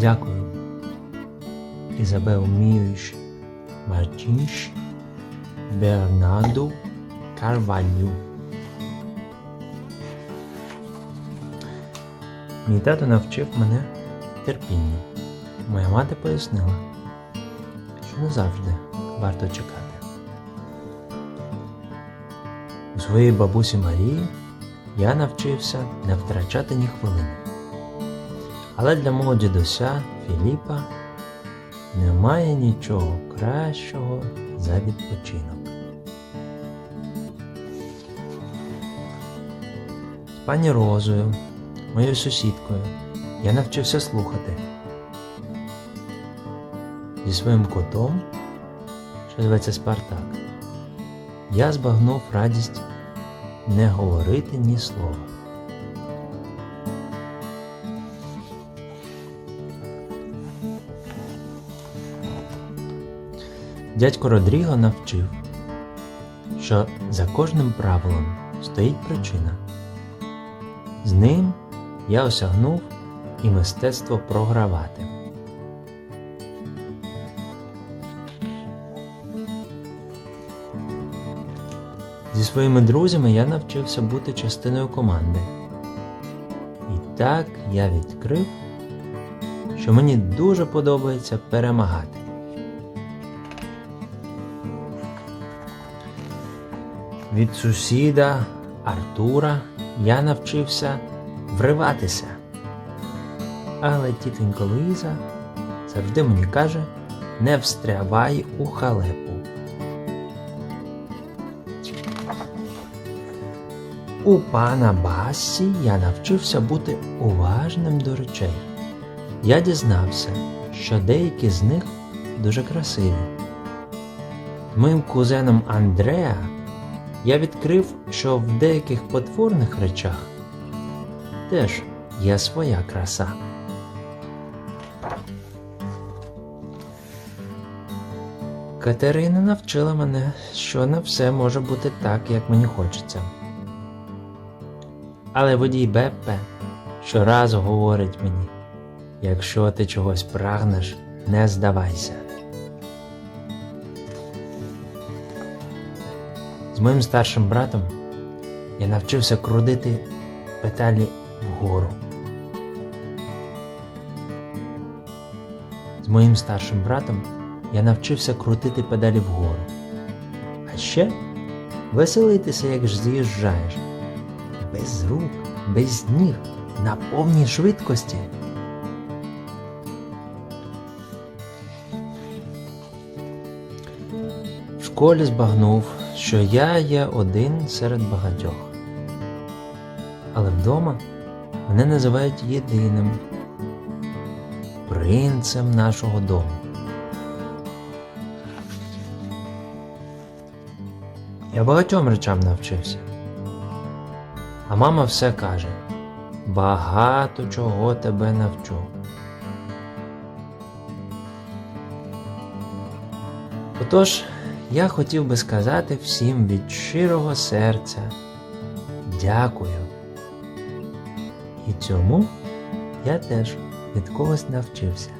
Дякую. Ізабел Міюш Мартінш Бернаду Карвалю. Мій тато навчив мене терпінню. Моя мати пояснила, що не завжди варто чекати. У своїй бабусі Марії я навчився не втрачати ні хвилини. Але для мого дідуся Філіпа немає нічого кращого за відпочинок. З пані Розою, моєю сусідкою, я навчився слухати. Зі своїм котом, що зветься Спартак, я збагнув радість не говорити ні слова. Дядько Родріго навчив, що за кожним правилом стоїть причина. З ним я осягнув і мистецтво програвати. Зі своїми друзями я навчився бути частиною команди. І так я відкрив, що мені дуже подобається перемагати. Від сусіда Артура я навчився вриватися. Але тітонька Луїза завжди мені каже, не встрявай у халепу. У пана Басі я навчився бути уважним до речей. Я дізнався, що деякі з них дуже красиві. Моїм кузеном Андреа я відкрив, що в деяких потворних речах теж є своя краса. Катерина навчила мене, що не все може бути так, як мені хочеться. Але водій Беппе щоразу говорить мені, якщо ти чогось прагнеш, не здавайся. З моїм старшим братом я навчився крутити педалі вгору. З моїм старшим братом я навчився крутити педалі вгору. А ще веселитися, як ж з'їжджаєш. Без рук, без ніг, на повній швидкості. В школі збагнув, що я є один серед багатьох. Але вдома мене називають єдиним принцем нашого дому. Я багатьом речам навчився. А мама все каже: багато чого тебе навчу. Отож, я хотів би сказати всім від щирого серця дякую. І цьому я теж від когось навчився.